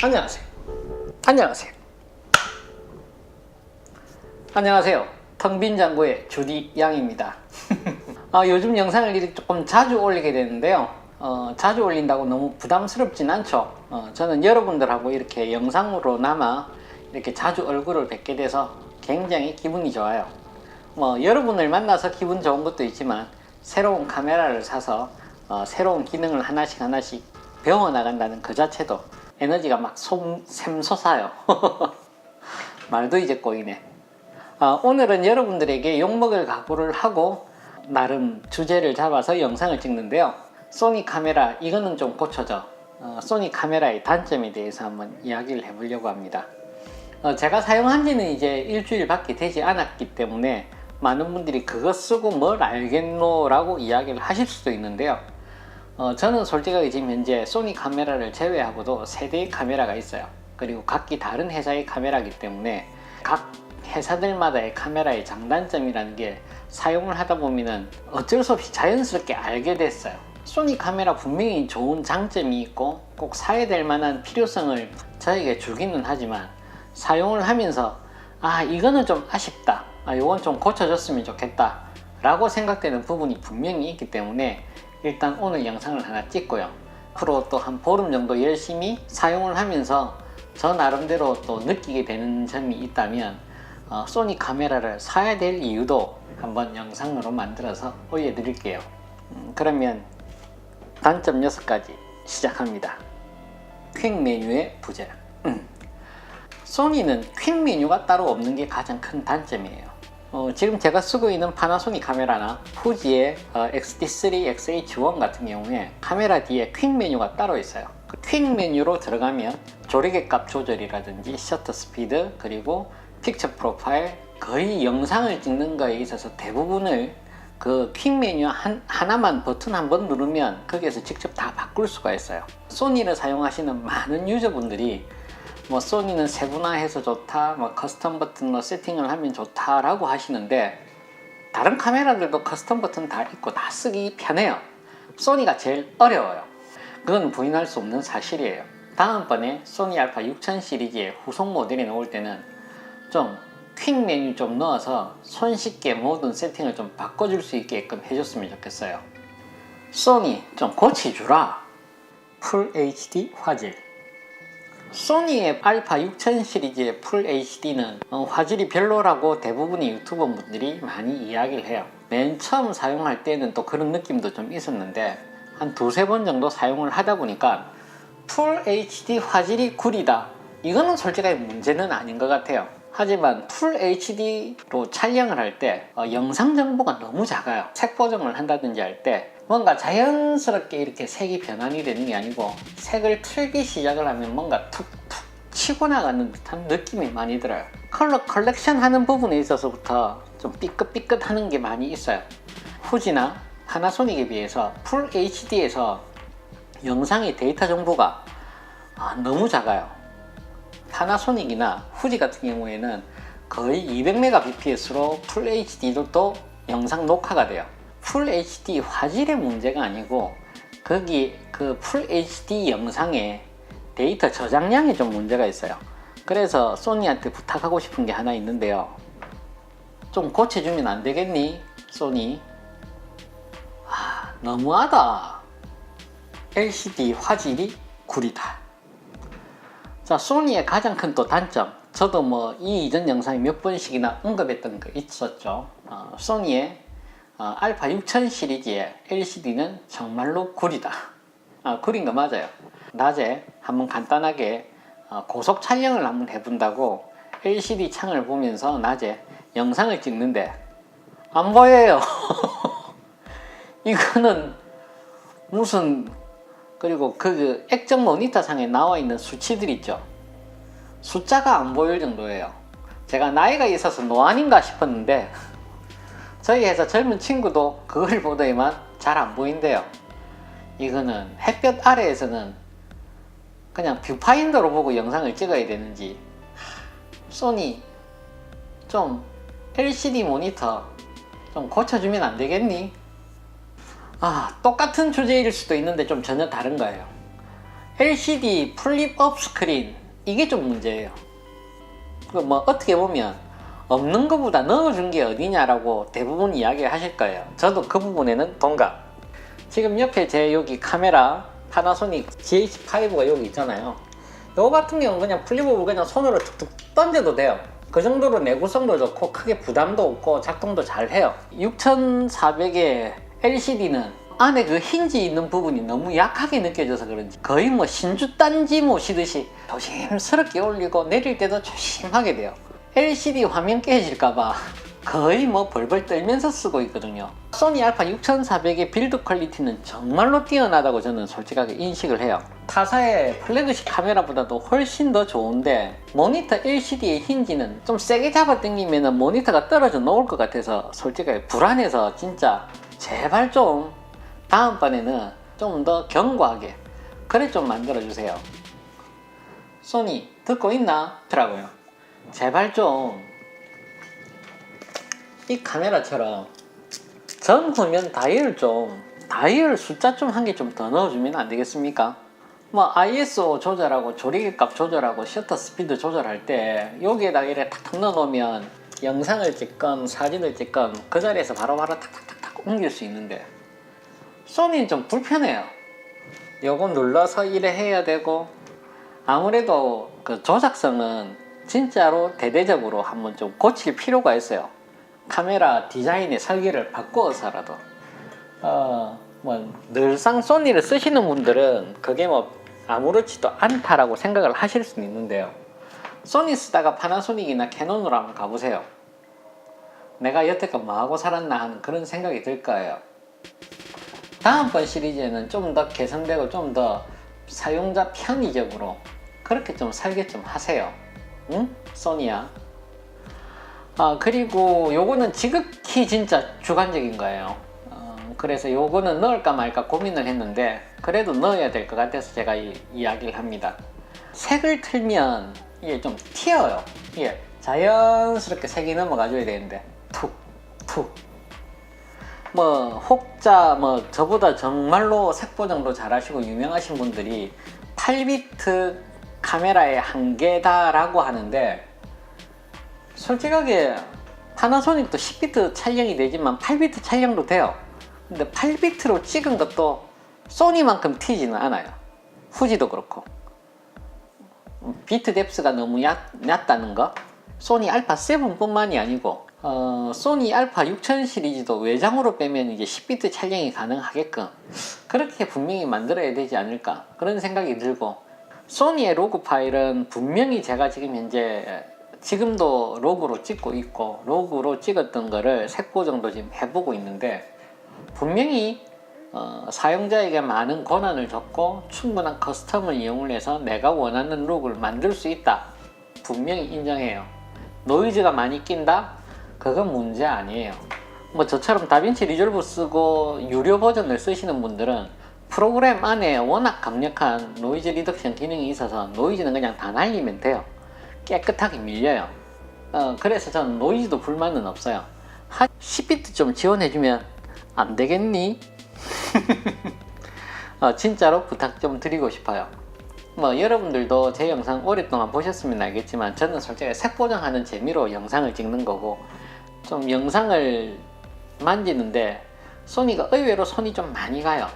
안녕하세요. 안녕하세요. 안녕하세요. 텅빈 장구의 주디 양입니다. 아, 요즘 영상을 조금 자주 올리게 되는데요. 어, 자주 올린다고 너무 부담스럽진 않죠. 어, 저는 여러분들하고 이렇게 영상으로나마 이렇게 자주 얼굴을 뵙게 돼서 굉장히 기분이 좋아요. 뭐 여러분을 만나서 기분 좋은 것도 있지만 새로운 카메라를 사서 어, 새로운 기능을 하나씩 하나씩 배워 나간다는 그 자체도 에너지가 막 솜, 샘솟아요. 말도 이제 꼬이네. 아, 오늘은 여러분들에게 욕먹을 각오를 하고 나름 주제를 잡아서 영상을 찍는데요. 소니 카메라 이거는 좀 고쳐져. 어, 소니 카메라의 단점에 대해서 한번 이야기를 해보려고 합니다. 어, 제가 사용한 지는 이제 일주일밖에 되지 않았기 때문에 많은 분들이 그거 쓰고 뭘 알겠노 라고 이야기를 하실 수도 있는데요. 어, 저는 솔직하게 지금 현재 소니 카메라를 제외하고도 세 대의 카메라가 있어요. 그리고 각기 다른 회사의 카메라이기 때문에 각 회사들마다의 카메라의 장단점이라는 게 사용을 하다 보면은 어쩔 수 없이 자연스럽게 알게 됐어요. 소니 카메라 분명히 좋은 장점이 있고 꼭 사야 될 만한 필요성을 저에게 주기는 하지만 사용을 하면서 아 이거는 좀 아쉽다 아 이건 좀 고쳐졌으면 좋겠다 라고 생각되는 부분이 분명히 있기 때문에 일단 오늘 영상을 하나 찍고요 앞으로 또 한 보름 정도 열심히 사용을 하면서 저 나름대로 또 느끼게 되는 점이 있다면 어, 소니 카메라를 사야 될 이유도 한번 영상으로 만들어서 올려드릴게요 음, 그러면 단점 6가지 시작합니다 퀵 메뉴의 부재 음. 소니는 퀵 메뉴가 따로 없는 게 가장 큰 단점이에요. 어, 지금 제가 쓰고 있는 파나소닉 카메라나 후지의 어, XT3 XH1 같은 경우에 카메라 뒤에 퀵 메뉴가 따로 있어요. 그퀵 메뉴로 들어가면 조리개 값 조절이라든지 셔터 스피드 그리고 픽처 프로파일 거의 영상을 찍는 거에 있어서 대부분을 그 퀵 메뉴 한, 하나만 버튼 한 번 누르면 거기에서 직접 다 바꿀 수가 있어요. 소니를 사용하시는 많은 유저분들이 뭐 소니는 세분화해서 좋다, 뭐 커스텀 버튼으로 세팅을 하면 좋다라고 하시는데 다른 카메라들도 커스텀 버튼 다 있고 다 쓰기 편해요. 소니가 제일 어려워요. 그건 부인할 수 없는 사실이에요. 다음번에 소니 알파 6000 시리즈의 후속 모델이 나올 때는 좀 퀵 메뉴 좀 넣어서 손쉽게 모든 세팅을 좀 바꿔줄 수 있게끔 해줬으면 좋겠어요. 소니 좀 고치주라. 풀 HD 화질. 소니의 알파 6000 시리즈의 풀 HD는 어, 화질이 별로라고 대부분의 유튜버 분들이 많이 이야기를 해요. 맨 처음 사용할 때는 또 그런 느낌도 좀 있었는데 한 두세 번 정도 사용을 하다 보니까 풀 HD 화질이 구리다. 이거는 솔직하게 문제는 아닌 것 같아요. 하지만 풀 HD로 촬영을 할 때 영상 정보가 너무 작아요. 색 보정을 한다든지 할 때 뭔가 자연스럽게 이렇게 색이 변환이 되는 게 아니고 색을 틀기 시작을 하면 뭔가 툭툭 치고 나가는 듯한 느낌이 많이 들어요. 컬러 컬렉션 하는 부분에 있어서부터 좀 삐끗삐끗 하는 게 많이 있어요. 후지나 파나소닉에 비해서 풀 HD에서 영상의 데이터 정보가 아, 너무 작아요. 파나소닉이나 후지 같은 경우에는 거의 200mbps로 풀 HD도 또 영상 녹화가 돼요. 풀 HD 화질의 문제가 아니고 거기 그풀 HD 영상에 데이터 저장량에 좀 문제가 있어요. 그래서 소니한테 부탁하고 싶은 게 하나 있는데요. 좀 고쳐주면 안 되겠니? 소니. 아, 너무하다. LCD 화질이 구리다. 자, 소니의 가장 큰 또 단점. 저도 뭐 이 이전 영상에 몇 번씩이나 언급했던 거 있었죠. 어, 소니의 어, 알파 6000 시리즈의 LCD는 정말로 구리다. 아, 구린 거 맞아요. 낮에 한번 간단하게 어, 고속 촬영을 한번 해본다고 LCD 창을 보면서 낮에 영상을 찍는데 안 보여요. 이거는 무슨 그리고 그 액정 모니터 상에 나와 있는 수치들 있죠. 숫자가 안 보일 정도예요. 제가 나이가 있어서 노안인가 싶었는데 저희 회사 젊은 친구도 그걸 보더니만 잘 안 보인대요. 이거는 햇볕 아래에서는 그냥 뷰파인더로 보고 영상을 찍어야 되는지 소니 좀 LCD 모니터 좀 고쳐주면 안 되겠니? 아 똑같은 주제일 수도 있는데 좀 전혀 다른 거예요. LCD 플립업 스크린 이게 좀 문제예요. 그뭐 어떻게 보면 없는 것보다 넣어준 게 어디냐라고 대부분 이야기 하실 거예요. 저도 그 부분에는 동감. 지금 옆에 제 여기 카메라 파나소닉 GH5가 여기 있잖아요. 요 같은 경우는 그냥 플립업을 그냥 손으로 툭툭 던져도 돼요. 그 정도로 내구성도 좋고 크게 부담도 없고 작동도 잘 해요. 6400의 LCD는 안에 그 힌지 있는 부분이 너무 약하게 느껴져서 그런지 거의 뭐 신주 딴지 모시듯이 조심스럽게 올리고 내릴 때도 조심하게 돼요. LCD 화면 깨질까봐 거의 뭐 벌벌 떨면서 쓰고 있거든요. 소니 알파 6400의 빌드 퀄리티는 정말로 뛰어나다고 저는 솔직하게 인식을 해요. 타사의 플래그십 카메라보다도 훨씬 더 좋은데 모니터 LCD의 힌지는 좀 세게 잡아 당기면 모니터가 떨어져 놓을 것 같아서 솔직하게 불안해서 진짜 제발 좀 다음번에는 좀 더 견고하게 그래 좀 만들어 주세요. 소니 듣고 있나? 더라고요. 제발 좀 이 카메라처럼 전 화면 다이얼 좀 다이얼 숫자 좀 한 개 좀 더 넣어주면 안 되겠습니까? 뭐 ISO 조절하고 조리개값 조절하고 셔터 스피드 조절할 때 여기에다가 이렇게 탁탁 넣어놓으면 영상을 찍건 사진을 찍건 그 자리에서 바로바로 탁탁탁탁 옮길 수 있는데 소니는 좀 불편해요. 요거 눌러서 이래 해야 되고 아무래도 그 조작성은 진짜로 대대적으로 한번 좀 고칠 필요가 있어요. 카메라 디자인의 설계를 바꾸어서라도 어, 뭐 늘상 소니를 쓰시는 분들은 그게 뭐 아무렇지도 않다라고 생각을 하실 수는 있는데요. 소니 쓰다가 파나소닉이나 캐논으로 한번 가보세요. 내가 여태껏 뭐하고 살았나 하는 그런 생각이 들 거예요. 다음번 시리즈에는 좀 더 개선되고 좀 더 사용자 편의적으로 그렇게 좀 설계 좀 하세요. 응? 소니야. 아 그리고 요거는 지극히 진짜 주관적인 거예요. 어, 그래서 요거는 넣을까 말까 고민을 했는데 그래도 넣어야 될 것 같아서 제가 이, 이야기를 합니다. 색을 틀면 이게 좀 튀어요. 이게 자연스럽게 색이 넘어가줘야 되는데 툭 툭. 뭐 혹자 뭐 저보다 정말로 색 보정도 잘하시고 유명하신 분들이 8비트 카메라의 한계다라고 하는데 솔직하게 파나소닉도 10비트 촬영이 되지만 8비트 촬영도 돼요. 근데 8비트로 찍은 것도 소니만큼 튀지는 않아요. 후지도 그렇고. 비트 뎁스가 너무 얕, 낮다는 거. 소니 알파 7뿐만이 아니고 어, 소니 알파 6000 시리즈도 외장으로 빼면 이제 10비트 촬영이 가능하게끔 그렇게 분명히 만들어야 되지 않을까 그런 생각이 들고 소니의 로그 파일은 분명히 제가 지금 현재 지금도 로그로 찍고 있고 로그로 찍었던 거를 색 보 정도 지금 해보고 있는데 분명히 어, 사용자에게 많은 권한을 줬고 충분한 커스텀을 이용을 해서 내가 원하는 룩을 만들 수 있다. 분명히 인정해요. 노이즈가 많이 낀다 그건 문제 아니에요 뭐 저처럼 다빈치 리졸브 쓰고 유료 버전을 쓰시는 분들은 프로그램 안에 워낙 강력한 노이즈 리덕션 기능이 있어서 노이즈는 그냥 다 날리면 돼요 깨끗하게 밀려요. 어, 그래서 저는 노이즈도 불만은 없어요. 한 10비트 좀 지원해주면 안 되겠니? 어, 진짜로 부탁 좀 드리고 싶어요. 뭐 여러분들도 제 영상 오랫동안 보셨으면 알겠지만 저는 솔직히 색 보정하는 재미로 영상을 찍는 거고 좀 영상을 만지는데 소니가 의외로 손이 좀 많이 가요.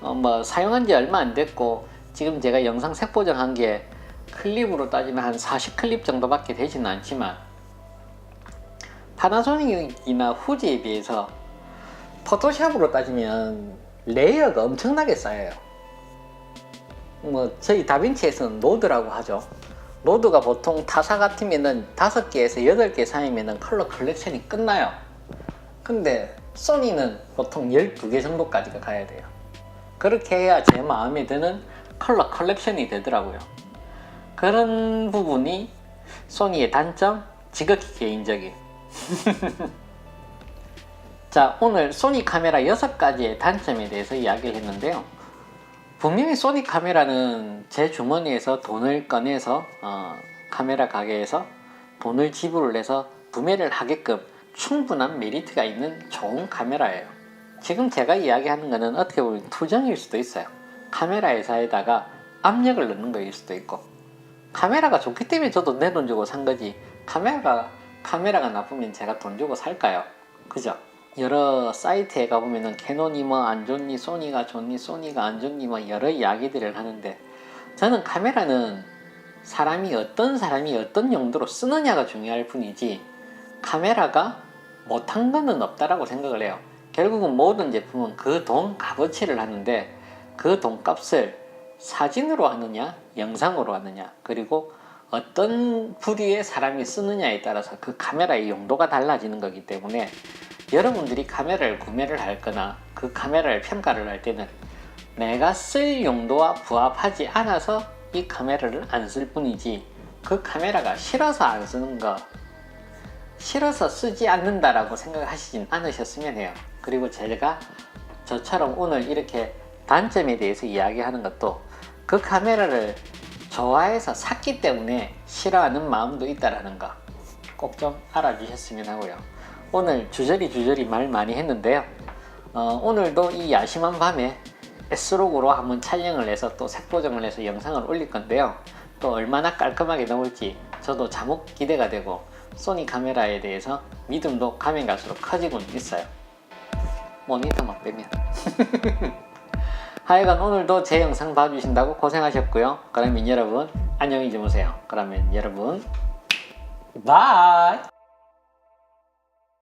어, 뭐 사용한 지 얼마 안 됐고 지금 제가 영상 색 보정한 게 클립으로 따지면 한 40클립 정도밖에 되지는 않지만 파나소닉이나 후지에 비해서 포토샵으로 따지면 레이어가 엄청나게 쌓여요. 뭐 저희 다빈치에서는 노드라고 하죠. 노드가 보통 타사 같으면은 5개에서 8개 사이면은 컬러 컬렉션이 끝나요. 근데 소니는 보통 12개 정도까지가 가야 돼요. 그렇게 해야 제 마음에 드는 컬러 컬렉션이 되더라고요. 그런 부분이 소니의 단점, 지극히 개인적인. 자, 오늘 소니 카메라 6가지의 단점에 대해서 이야기를 했는데요. 분명히 소니 카메라는 제 주머니에서 돈을 꺼내서 어, 카메라 가게에서 돈을 지불을 해서 구매를 하게끔 충분한 메리트가 있는 좋은 카메라예요. 지금 제가 이야기하는 거는 어떻게 보면 투정일 수도 있어요. 카메라 회사에다가 압력을 넣는 거일 수도 있고 카메라가 좋기 때문에 저도 내 돈 주고 산 거지 카메라가 카메라가 나쁘면 제가 돈 주고 살까요? 그죠? 여러 사이트에 가보면은 캐논이 뭐 안 좋니 소니가 좋니 소니가 안 좋니 뭐 여러 이야기들을 하는데 저는 카메라는 사람이 어떤 사람이 어떤 용도로 쓰느냐가 중요할 뿐이지 카메라가 못한 거는 없다라고 생각을 해요. 결국은 모든 제품은 그 돈 값어치를 하는데 그 돈값을 사진으로 하느냐 영상으로 하느냐 그리고 어떤 부류의 사람이 쓰느냐에 따라서 그 카메라의 용도가 달라지는 거기 때문에 여러분들이 카메라를 구매를 할 거나 그 카메라를 평가를 할 때는 내가 쓸 용도와 부합하지 않아서 이 카메라를 안 쓸 뿐이지 그 카메라가 싫어서 안 쓰는 거 싫어서 쓰지 않는다라고 생각하시진 않으셨으면 해요. 그리고 제가 저처럼 오늘 이렇게 단점에 대해서 이야기하는 것도 그 카메라를 좋아해서 샀기 때문에 싫어하는 마음도 있다라는 거 꼭 좀 알아주셨으면 하고요. 오늘 주저리 주저리 말 많이 했는데요. 어, 오늘도 이 야심한 밤에 S록으로 한번 촬영을 해서 또 색보정을 해서 영상을 올릴 건데요. 또 얼마나 깔끔하게 나올지 저도 자목 기대가 되고 소니 카메라에 대해서 믿음도 가면 갈수록 커지고 있어요. 모니터만 빼면. 하여간 오늘도 제 영상 봐주신다고 고생하셨고요. 그러면 여러분 안녕히 주무세요. 그러면 여러분 바이.